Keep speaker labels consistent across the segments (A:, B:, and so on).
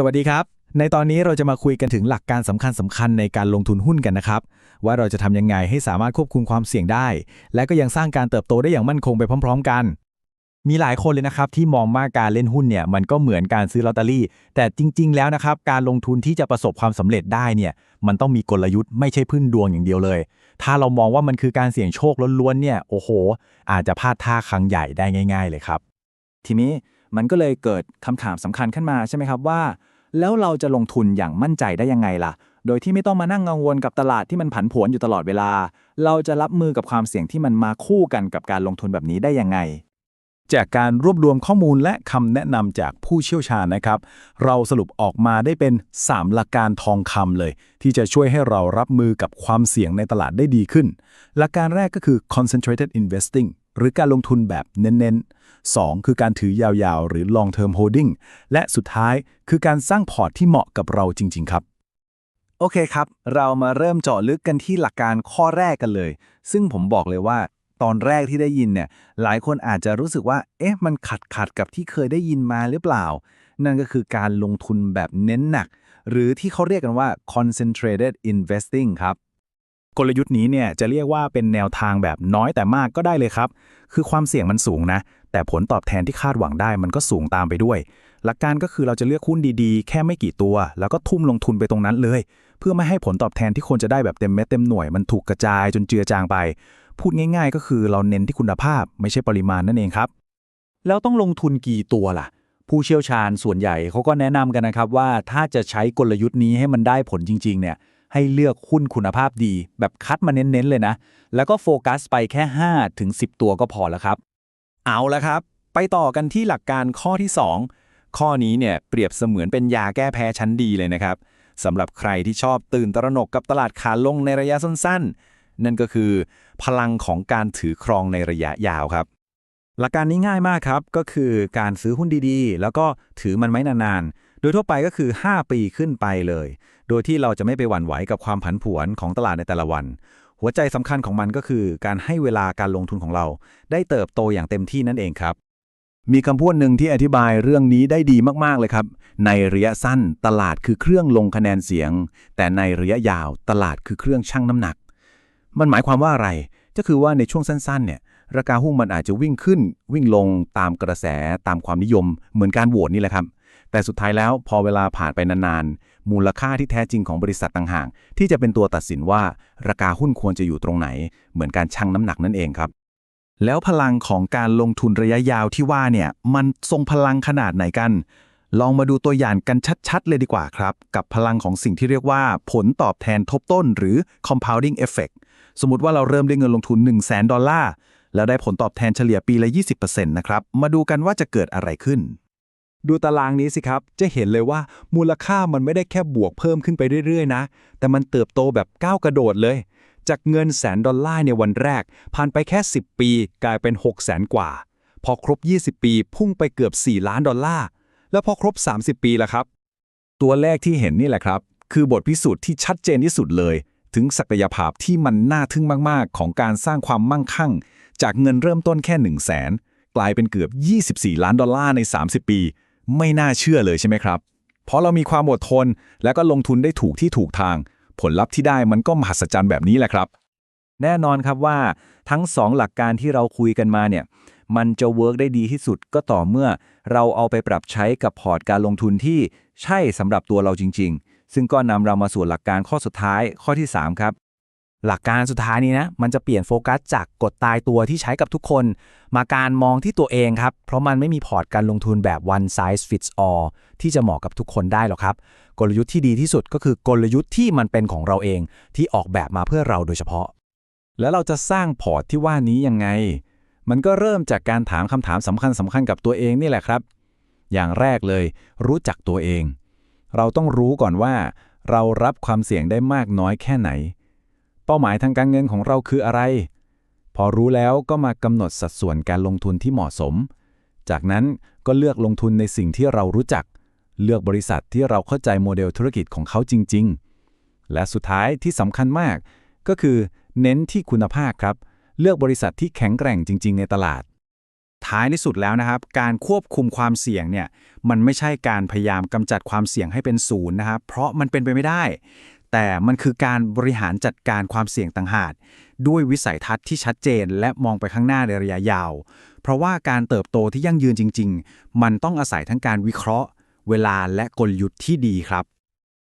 A: สวัสดีครับ ในตอนนี้เราจะมาคุยกันถึงหลักการสำคัญสำคัญในการลงทุนหุ้นกันนะครับ ว่าเราจะทำยังไงให้สามารถควบคุมความเสี่ยงได้ และก็ยังสร้างการเติบโตได้อย่างมั่นคงไปพร้อม ๆ กัน
B: มีหลายคนเลยนะครับที่มองว่าการเล่นหุ้นเนี่ยมันก็เหมือนการซื้อลอตเตอรี่ แต่จริง ๆ แล้วนะครับการลงทุนที่จะประสบความสำเร็จได้เนี่ยมันต้องมีกลยุทธ์ไม่ใช่พึ่งดวงอย่างเดียวเลย ถ้าเรามองว่ามันคือการเสี่ยงโชคล้วนๆเนี่ยโอ้โห อาจจะพลาดท่าครั้งใหญ่ได้ง่าย ๆ เลยครับ
C: ทีนี้มันก็เลยเกิดคำถามสำคัญขึ้นมาใช่ไหมครับว่า แล้วเราจะลงทุนอย่างมั่นใจได้ยังไงล่ะ โดยที่ไม่ต้องมานั่งกังวลกับตลาดที่มันผันผวนอยู่ตลอดเวลา เราจะรับมือกับความเสี่ยงที่มันมาคู่กันกับการลงทุนแบบนี้ได้ยังไง
B: จากการรวบรวมข้อมูลและคำแนะนำจากผู้เชี่ยวชาญนะครับ เราสรุปออกมาได้เป็น 3 หลักการทองคำเลย ที่จะช่วยให้เรารับมือกับความเสี่ยงในตลาดได้ดีขึ้น หลักการแรกก็คือ concentrated investing หรือการลงทุนแบบเน้นๆ 2 คือการถือยาวๆ หรือ long term holding และสุดท้ายคือการสร้างพอร์ตที่เหมาะกับเราจริง ๆ ครับ
C: โอเคครับ เรามาเริ่มเจาะลึกกันที่หลักการข้อแรกกันเลย ซึ่งผมบอกเลยว่า ตอนแรกที่ได้ยินเนี่ยหลายคนอาจจะรู้สึกว่า เอ๊ะมันขัดขัดกับที่เคยได้ยินมาหรือเปล่า นั่นก็คือการลงทุนแบบเน้นหนัก หรือที่เขาเรียกกันว่า concentrated investing ครับ
B: กลยุทธ์นี้เนี่ยจะเรียกว่าเป็นแนวทางแบบน้อยแต่มากก็ได้เลยครับ คือความเสี่ยงมันสูงนะ แต่ผลตอบแทนที่คาดหวังได้มันก็สูงตามไปด้วย หลักการก็คือเราจะเลือกหุ้นดีๆ แค่ไม่กี่ตัว แล้วก็ทุ่มลงทุนไปตรงนั้นเลย เพื่อไม่ให้ผลตอบแทนที่ควรจะได้แบบเต็มเม็ดเต็มหน่วยมันถูกกระจายจนเจือจางไป พูดง่าย ๆ ก็คือเราเน้นที่คุณภาพไม่ใช่ปริมาณนั่นเองครับ
C: แล้วต้องลงทุนกี่ตัวล่ะ ผู้เชี่ยวชาญส่วนใหญ่เขาก็แนะนำกันนะครับว่าถ้าจะใช้กลยุทธ์นี้ให้มันได้ผลจริง ๆ เนี่ย ให้เลือกหุ้นคุณภาพดี แบบคัดมาเน้นๆเลยนะ แล้วก็โฟกัสไปแค่ 5 ถึง 10 ตัวก็พอแล้วครับ
A: เอาละครับ ไปต่อกันที่หลักการข้อที่ 2 ข้อนี้เนี่ยเปรียบเสมือนเป็นยาแก้แพ้ชั้นดีเลยนะครับสำหรับใครที่ชอบตื่นตระหนกกับตลาดขาลงในระยะสั้นๆ นั่นก็คือ พลังของการถือครองในระยะยาวครับ หลักการนี้ง่ายมากครับ ก็คือการซื้อหุ้นดีๆ แล้วก็ถือมันไว้นานๆ โดยทั่วไปก็คือ 5 ปีขึ้นไปเลย โดยที่เราจะไม่ไปหวั่นไหวกับความผันผวนของตลาดในแต่ละวัน หัวใจสำคัญของมันก็คือ การให้เวลาการลงทุนของเรา ได้เติบโตอย่างเต็มที่นั่นเองครับ
B: มีคำพูดหนึ่งที่อธิบายเรื่องนี้ได้ดีมากๆเลยครับ ในระยะสั้นตลาดคือเครื่องลงคะแนนเสียง แต่ในระยะยาวตลาดคือเครื่องชั่งน้ำหนัก มันหมายความว่าอะไรก็คือว่าในช่วงสั้นๆเนี่ยราคาหุ้นมันอาจจะวิ่งขึ้นวิ่งลงตามกระแสตามความนิยม เหมือนการโหวตนี่แหละครับ แต่สุดท้ายแล้วพอเวลาผ่านไปนานๆ มูลค่าที่แท้จริงของบริษัทต่างหาก ที่จะเป็นตัวตัดสินว่าราคาหุ้นควรจะอยู่ตรงไหน เหมือนการชั่งน้ำหนักนั่นเองครับแล้วพลังของการลงทุนระยะยาวที่ว่าเนี่ยมันทรงพลังขนาดไหนกัน ลองมาดูตัวอย่างกันชัดๆ เลยดีกว่าครับ กับพลังของสิ่งที่เรียกว่า ผลตอบแทนทบต้นหรือ compounding effect สมมติว่าเราเริ่มด้วยเงินลงทุน 1 0 0 0 0แดอลลาร์ แล้วได้ผลตอบแทนเฉลี่ยปีละ 20%นะครับ มาดูกันว่าจะเกิดอะไรขึ้น
C: ดูตารางนี้สิครับ จะเห็นเลยว่ามูลค่ามันไม่ได้แค่บวกเพิ่มขึ้นไปเรื่อย ๆ นะ แต่มันเติบโตแบบก้าวกระโดดเลย จากเงินแสนดอลลาร์ในวันแรก ผ่านไปแค่ 10 ปีกลายเป็น 6 0แสนกว่า พอครบ 20 ปีพุ่งไปเกือบ 4 ล้านดอลลาร์ แล้วพอครบ 30 ปีละครับ
B: ตัวแรกที่เห็นนี่แหละครับ คือบทพิสูจน์ที่ชัดเจนที่สุดเลย ถึงศักยภาพที่มันน่าทึ่งมากๆ ของการสร้างความมั่งคั่ง จากเงินเริ่มต้นแค่ 1 0 0 0 0แสนกลายเป็นเกือบ 24 ล้านดอลลาร์ใน 30 ปี ไม่น่าเชื่อเลยใช่ไหมครับ เพราะเรามีความอดทน และก็ลงทุนได้ถูกที่ถูกทาง ผลลัพธ์ที่ได้มันก็มหัศจรรย์แบบนี้แหละครับ
C: แน่นอนครับว่าทั้ง 2 หลักการที่เราคุยกันมาเนี่ยมันจะเวิร์กได้ดีที่สุดก็ต่อเมื่อเราเอาไปปรับใช้กับพอร์ตการลงทุนที่ใช่สำหรับตัวเราจริง ๆ ซึ่งก็นำเรามาสู่หลักการข้อสุดท้ายข้อที่ 3 ครับ
A: หลักการสุดท้ายนี้นะ มันจะเปลี่ยนโฟกัสจากกฎตายตัวที่ใช้กับทุกคน มาการมองที่ตัวเองครับ เพราะมันไม่มีพอร์ตการลงทุนแบบ one size fits all ที่จะเหมาะกับทุกคนได้หรอกครับ กลยุทธ์ที่ดีที่สุดก็คือกลยุทธ์ที่มันเป็นของเราเองที่ออกแบบมาเพื่อเราโดยเฉพาะ
B: แล้วเราจะสร้างพอร์ตที่ว่านี้ยังไง มันก็เริ่มจากการถามคำถามสำคัญสำคัญกับตัวเองนี่แหละครับ อย่างแรกเลย รู้จักตัวเอง เราต้องรู้ก่อนว่า เรารับความเสี่ยงได้มากน้อยแค่ไหน เป้าหมายทางการเงินของเราคืออะไร พอรู้แล้วก็มากำหนดสัดส่วนการลงทุนที่เหมาะสม จากนั้นก็เลือกลงทุนในสิ่งที่เรารู้จัก เลือกบริษัทที่เราเข้าใจโมเดลธุรกิจของเขาจริง ๆ และสุดท้ายที่สำคัญมาก ก็คือ เน้นที่คุณภาพครับ เลือกบริษัทที่แข็งแกร่งจริง ๆ ในตลาด
C: ท้ายที่สุดแล้วนะครับ การควบคุมความเสี่ยงเนี่ยมันไม่ใช่การพยายามกำจัดความเสี่ยงให้เป็นศูนย์นะครับ เพราะมันเป็นไปไม่ได้ แต่มันคือการบริหารจัดการความเสี่ยงต่างหากด้วยวิสัยทัศน์ที่ชัดเจน และมองไปข้างหน้าในระยะยาว เพราะว่าการเติบโตที่ยั่งยืนจริง ๆ มันต้องอาศัยทั้งการวิเคราะห์ เวลาและกลยุทธ์ที่ดีครับ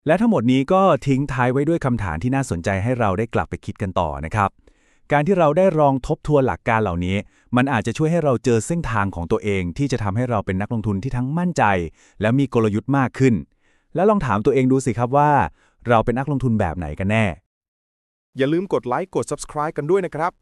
A: และทั้งหมดนี้ก็ทิ้งท้ายไว้ด้วยคำถามที่น่าสนใจให้เราได้กลับไปคิดกันต่อนะครับ การที่เราได้ลองทบทวนหลักการเหล่านี้ มันอาจจะช่วยให้เราเจอเส้นทางของตัวเอง ที่จะทำให้เราเป็นนักลงทุนที่ทั้งมั่นใจ และมีกลยุทธ์มากขึ้น แล้วลองถามตัวเองดูสิครับว่า เราเป็นนักลงทุนแบบไหนกันแน่
D: อย่าลืมกดไลค์กด subscribe กันด้วยนะครับ